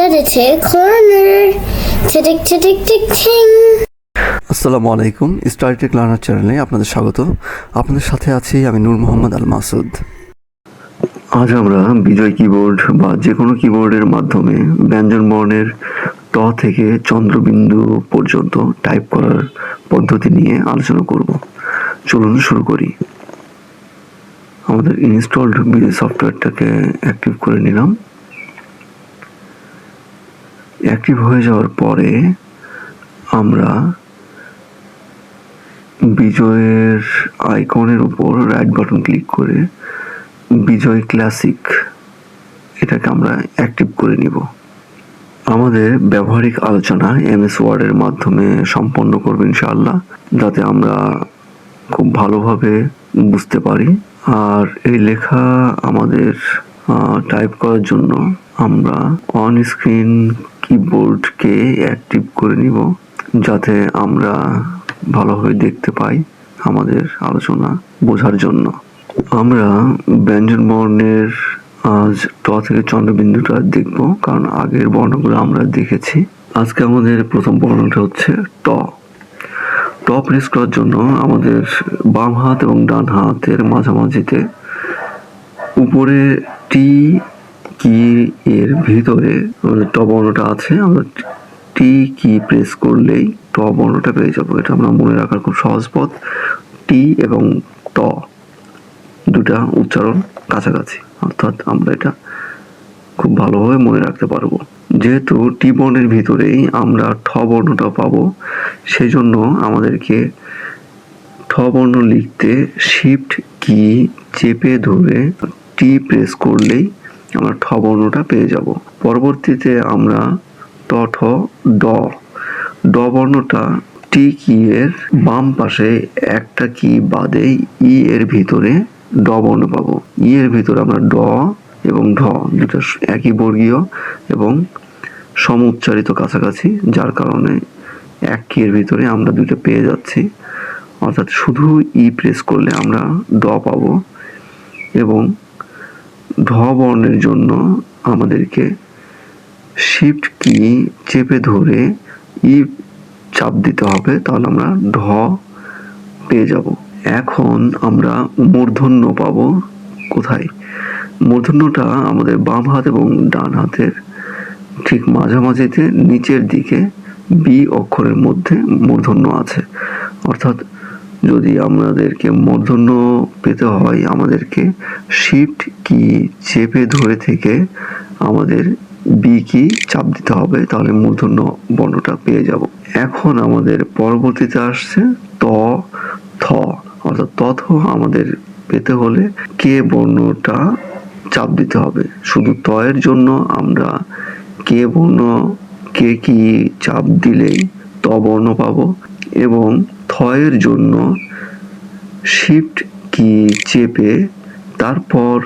study tick corner. Tick tick tick tick ting. আসসালামু আলাইকুম Startech learner চ্যানেলে আপনাদের স্বাগত আপনাদের সাথে আছি আমি নূর মোহাম্মদ আল মাসুদ আজ আমরা বিজয় কিবোর্ড বা যে কোনো কিবোর্ডের মাধ্যমে ব্যঞ্জন বর্ণের ট থেকে চন্দ্রবিন্দু পর্যন্ত টাইপ করার পদ্ধতি নিয়ে আলোচনা করব চলুন শুরু করি আমাদের ইনস্টলড বিজয় সফটওয়্যারটাকে অ্যাক্টিভ করে নিলাম অ্যাক্টিভ হয়ে যাওয়ার পরে আমরা বিজয়ের আইকনের উপর রাইট বাটন ক্লিক করে বিজয় ক্লাসিক এটাকে আমরা অ্যাক্টিভ করে নিব। আমাদের ব্যবহারিক আলোচনা এমএস ওয়ার্ডের মাধ্যমে সম্পন্ন করব ইনশাআল্লাহ, যাতে আমরা খুব ভালোভাবে বুঝতে পারি। আর এই লেখা আমাদের টাইপ করার জন্য আমরা অন স্ক্রিন কিবোর্ডকে অ্যাক্টিভ করে নিব, যাতে আমরা ভালোভাবে দেখতে পাই আমাদের আলোচনা বোঝার জন্য। আমরা ব্যঞ্জন বর্ণের আজ ট থেকে চন্দ্রবিন্দুটা দেখব, কারণ আগের বর্ণগুলো আমরা দেখেছি। আজকে আমাদের প্রথম বর্ণটা হচ্ছে ট ট প্রেস করার জন্য আমাদের বাম হাত এবং ডান হাতের মাঝামাঝিতে উপরে টি কি এর ভিতরে আমাদের ট বর্ণটা আছে, আমরা টি কি প্রেস করলেই ট বর্ণটা পেয়ে যাব। এটা আমরা মনে রাখার খুব সহজ পথ। টি এবং ট দুটা উচ্চারণ কাছাকাছি, অর্থাৎ আমরা এটা খুব ভালোভাবে মনে রাখতে পারব। যেহেতু টি বর্ণের ভিতরেই আমরা ঠ বর্ণটা পাবো সেই জন্য আমাদেরকে ঠ বর্ণ লিখতে শিফট কি চেপে ধরে টি প্রেস করলেই আমরা ঠ বর্ণটা পেয়ে যাব। পরবর্তীতে আমরা ট ঠ ড। ড বর্ণটা টি কি এর বাম পাশে একটা কি বাদে ই এর ভিতরে ড বর্ণ পাবো। ই এর ভিতরে আমরা ড এবং ঢ, দুটো একই বর্গীয় এবং সমুচ্চারিত কাছাকাছি, যার কারণে এক কি এর ভিতরে আমরা দুটো পেয়ে যাচ্ছি। অর্থাৎ শুধু ই প্রেস করলে আমরা ড পাবো এবং ঢ বর্ণের জন্য আমাদেরকে শিফট কি চেপে ধরে ই চাপ দিতে হবে, তাহলে আমরা ঢ পেয়ে যাব। এখন আমরা মূর্ধন্য পাব কোথায়? মূর্ধন্যটা আমাদের বাম হাত এবং ডান হাতের ঠিক মাঝামাঝিতে নিচের দিকে বি অক্ষরের মধ্যে মূর্ধন্য আছে। অর্থাৎ যদি আমাদেরকে মূর্ধন্য পেতে হয়, আমাদেরকে শিফট কি চেপে ধরে থেকে আমাদের বি কি চাপ দিতে হবে, তাহলে মূর্ধন্য বর্ণটা পেয়ে যাব। এখন আমাদের পরবর্তীতে আসছে ত, থ, অর্থাৎ তথ আমাদের পেতে হলে কে বর্ণটা চাপ দিতে হবে। শুধু তয়ের জন্য আমরা কে বর্ণ কে কি চাপ দিলেই ত বর্ণ পাবো এবং থয়ের জন্য শিফট কি চেপে তারপর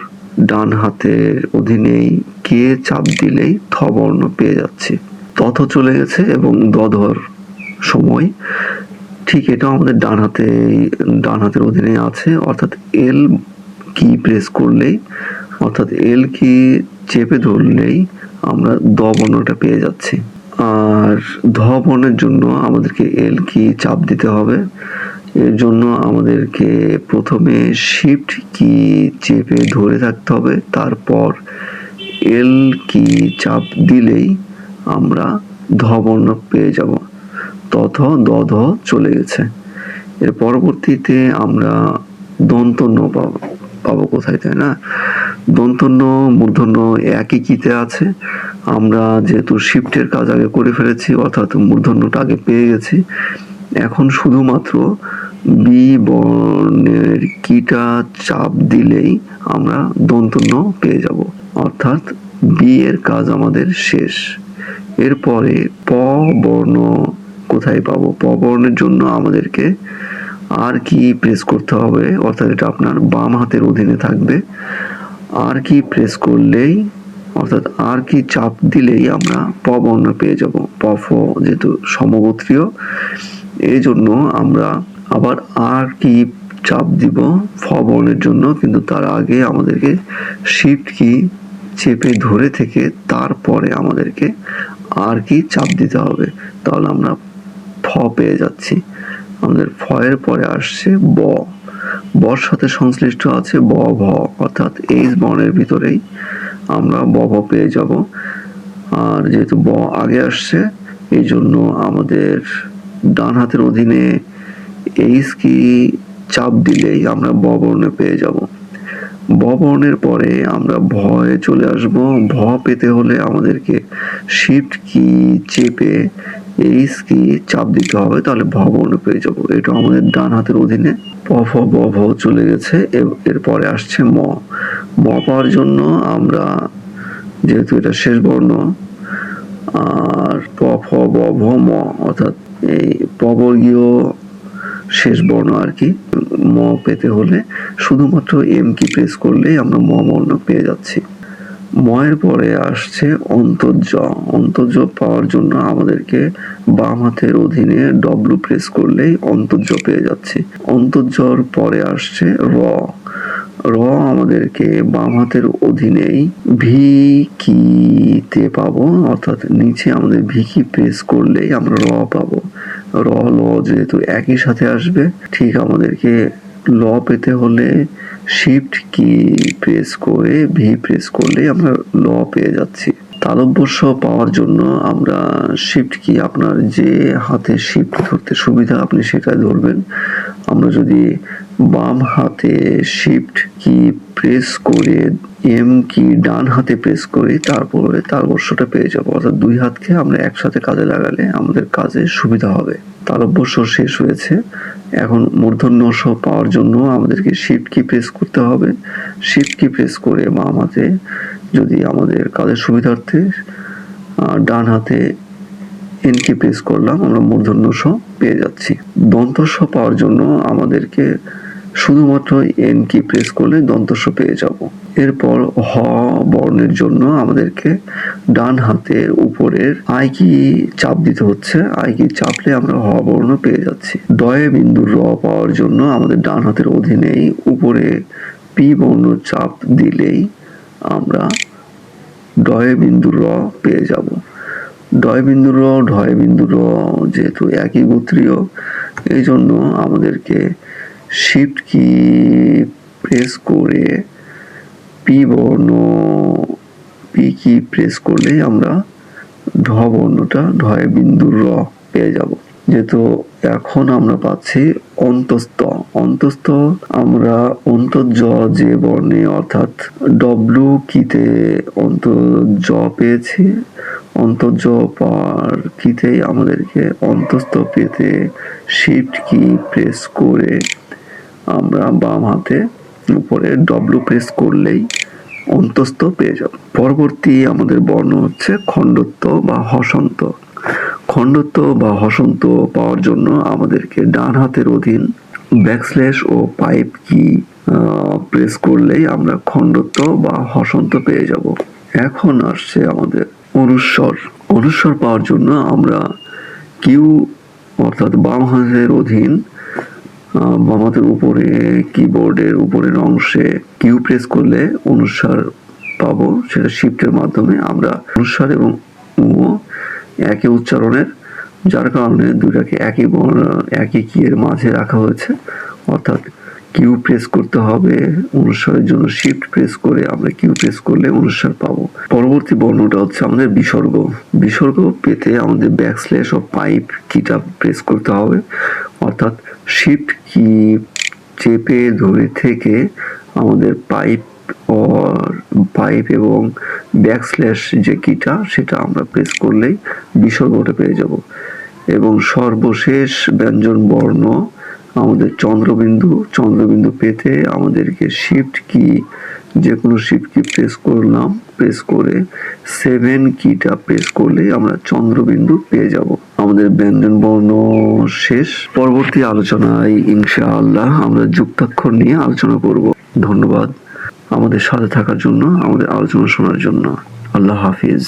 ডান হাতের অধীনেই কে চাপ দিলেই থ বর্ণ পেয়ে যাচ্ছে। তথ চলে গেছে এবং দধর সময়। ঠিক এটাও আমাদের ডান হাতে ডান হাতের অধীনে আছে। অর্থাৎ এল কি প্রেস করলেই, অর্থাৎ এল কি চেপে ধরলেই আমরা দ বর্ণটা পেয়ে যাচ্ছি। আর ধ বর্ণের জন্য আমাদেরকে এল কি চাপ দিতে হবে। এর জন্য আমাদেরকে প্রথমে শিফট কি চেপে ধরে থাকতে হবে। তারপর এল কি চাপ দিলেই আমরা ধ বর্ণ পেয়ে যাব। তথ দধ চলে গেছে। এর পরবর্তীতে আমরা দন্তন্য পাবো পাবো কোথায় তাই না? দন্তন্য, মূর্ধন্য একই কিতে আছে। আমরা যেহেতু শিফটের কাজ আগে করে ফেলেছি, অর্থাৎ মূর্ধন্যটা আগে পেয়ে গেছি, এখন শুধুমাত্র বি বর্ণের কিটা চাপ দিলেই আমরা দন্তন্য পেয়ে যাব। অর্থাৎ বি এর কাজ আমাদের শেষ। এরপরে প বর্ণ কোথায় পাবো? প বর্ণের জন্য আমাদেরকে আর কি প্রেস করতে হবে? অর্থাৎ এটা আপনার বাম হাতের অধীনে থাকবে। আর কি প্রেস করলেই অর্থাৎ আর কি চাপ দিলেই আমরা প বর্ণ পেয়ে যাব। প, ফ যেহেতু সমগোত্রীয়, এই জন্য আমরা আবার আর কি চাপ দিব ফ বর্ণের জন্য, কিন্তু তার আগে আমাদেরকে শিফট কি চেপে ধরে থেকে তারপরে আমাদেরকে আর কি চাপ দিতে হবে। তাহলে আমরা ফ পেয়ে যাচ্ছি। আমাদের ফয়ের পরে আসছে ব। বর সাথে সংশ্লিষ্ট আছে ব, ভ, অর্থাৎ এইচ বর্ণের ভিতরেই আমরা ব ভ পেয়ে যাব। আর যেহেতু ব আগে আসছে, এই জন্য আমাদের ডান হাতের অধীনে এইচ কি চাপ দিলেই আমরা ব বর্ণে পেয়ে যাব। ব বর্ণের পরে আমরা ভয়ে চলে আসব। ভ পেতে হলে আমাদেরকে শিফট কি চেপে এইচ কি চাপ দিতে হবে, তাহলে ভ বর্ণ পেয়ে যাব। এটা আমাদের ডান হাতের অধীনে প ফ ব ভ চলে গেছে। এরপরে আসছে ম। ম পাওয়ার জন্য আমরা, যেহেতু এটা শেষ বর্ণ, আর প ফ ব ভ ম, অর্থাৎ এই পবর্গীয় শেষ বর্ণ আর কি, ম পেতে হলে শুধুমাত্র এম কি প্রেস করলেই আমরা ম বর্ণ পেয়ে যাচ্ছি। ময়ের পরে আসছে অন্তর্জ অন্তর্জ পাওয়ার জন্য আমাদেরকে বাম হাতের অধীনে ডব্লু প্রেস করলেই অন্তর্জ পেয়ে যাচ্ছি। অন্তর্জর পরে আসছে র। র আমাদেরকে বাম হাতের অধীনেই ভি কিতে পাবো, অর্থাৎ নিচে আমাদের ভিকি প্রেস করলেই আমরা র পাবো। র, ল যেহেতু একই সাথে আসবে, ঠিক আমাদেরকে ল পেতে হলে শিফট কি প্রেস করে ভি প্রেস করলেই আমরা ল পেয়ে যাচ্ছি। তালব্যস্য পাওয়ার জন্য আমরা শিফট কি আপনার যে হাতে শিফট ধরতে সুবিধা আপনি সেটা ধরবেন। আমরা যদি বাম হাতে শিফট কি প্রেস করে এম কি ডান হাতে প্রেস করি, তারপরে তালবস্যটা পেয়ে যাব। অর্থাৎ দুই হাতকে আমরা একসাথে কাজে লাগালে আমাদের কাজে সুবিধা হবে। তালব্যস্য শেষ হয়েছে। এখন মূর্ধন্য স পাওয়ার জন্য আমাদেরকে শিফট কি প্রেস করতে হবে। শিফট কি প্রেস করে বাম হাতে যদি আমাদের কাজের সুবিধার্থে ডান হাতে এন কি প্রেস করলাম, আমরা মূর্ধন্য স পেয়ে যাচ্ছি। দন্ত পাওয়ার জন্য আমাদেরকে শুধুমাত্র এন কি প্রেস করলে দন্ত স পেয়ে যাব। এরপর হ বর্ণের জন্য আমাদেরকে ডান হাতের উপরের আই কি চাপ দিতে হচ্ছে। আই কি চাপলে আমরা হ বর্ণ পেয়ে যাচ্ছি। ডয়ে বিন্দুর র পাওয়ার জন্য আমাদের ডান হাতের অধীনেই উপরে পি বর্ণ চাপ দিলেই আমরা ডয়ে বিন্দুর র পেয়ে যাব। ডয় বিন্দু র, ঢয় বিন্দু র যেহেতু একই গোত্রীয় এই জন্য আমাদেরকে শিফট কি প্রেস করে পি বর্ণ পি কি প্রেস করলে আমরা ঢ বর্ণটা ঢয় বিন্দুর র পেয়ে যাব। যেহেতু এখন আমরা পাচ্ছি অন্তস্থ। অন্তস্থ আমরা অন্তর্জ যে বর্ণে, অর্থাৎ ডব্লু কিতে অন্তর্জ পেয়েছি অন্তর্জ পাওয়ার কিতেই আমাদেরকে অন্তস্থ পেতে শিফট কি প্রেস করে আমরা বাম হাতে উপরে ডব্লু প্রেস করলেই অন্তস্থ পেয়ে যাব। পরবর্তী আমাদের বর্ণ হচ্ছে খণ্ডত্ব বা হসন্ত। খণ্ডত্ব বা হসন্ত পাওয়ার জন্য আমাদেরকে ডান হাতের অধীন ব্যাকস্ল্যাশ ও পাইপ কি প্রেস করলেই আমরা খণ্ডত্ব বা হসন্ত পেয়ে যাব। এখন আসছে আমাদের অনুস্বর। অনুস্বর পাওয়ার জন্য আমরা কিউ অর্থাৎ বাম হাতের অধীন আহ, বাম হাতের উপরে কিবোর্ডের উপরের অংশে কিউ প্রেস করলে অনুস্বার পাবো। সেটা শিফটের মাধ্যমে আমরা অনুসার এবং উ একই উচ্চারণের যার কারণে দুটাকে একই একই কি এর মাঝে রাখা হয়েছে। অর্থাৎ কিউ প্রেস করতে হবে অনুস্বারের জন্য শিফট প্রেস করে আমরা কিউ প্রেস করলে অনুসার পাবো। পরবর্তী বর্ণটা হচ্ছে আমাদের বিসর্গ। বিসর্গ পেতে আমাদের ব্যাকস্ল্যাশ ও পাইপ কিটা প্রেস করতে হবে। অর্থাৎ শিফট কি চেপে ধরে থেকে আমাদের পাইপ পাইপ এবং ব্যাকস্ল্যাশ যে কিটা সেটা আমরা প্রেস করলেই বিসর্গটা পেয়ে যাব। এবং সর্বশেষ ব্যঞ্জন বর্ণ আমাদের চন্দ্রবিন্দু চন্দ্রবিন্দু পেতে আমাদেরকে শিফট কি যে কোনো শিফট কি প্রেস করলাম প্রেস করে সেভেন কিটা প্রেস করলে আমরা চন্দ্রবিন্দু পেয়ে যাব। আমাদের ব্যঞ্জন বর্ণ শেষ। পরবর্তী আলোচনায় ইনশাআল্লাহ আমরা যুক্তাক্ষর নিয়ে আলোচনা করব। ধন্যবাদ আমাদের সাথে থাকার জন্য, আমাদের আলোচনা শোনার জন্য। আল্লাহ হাফিজ।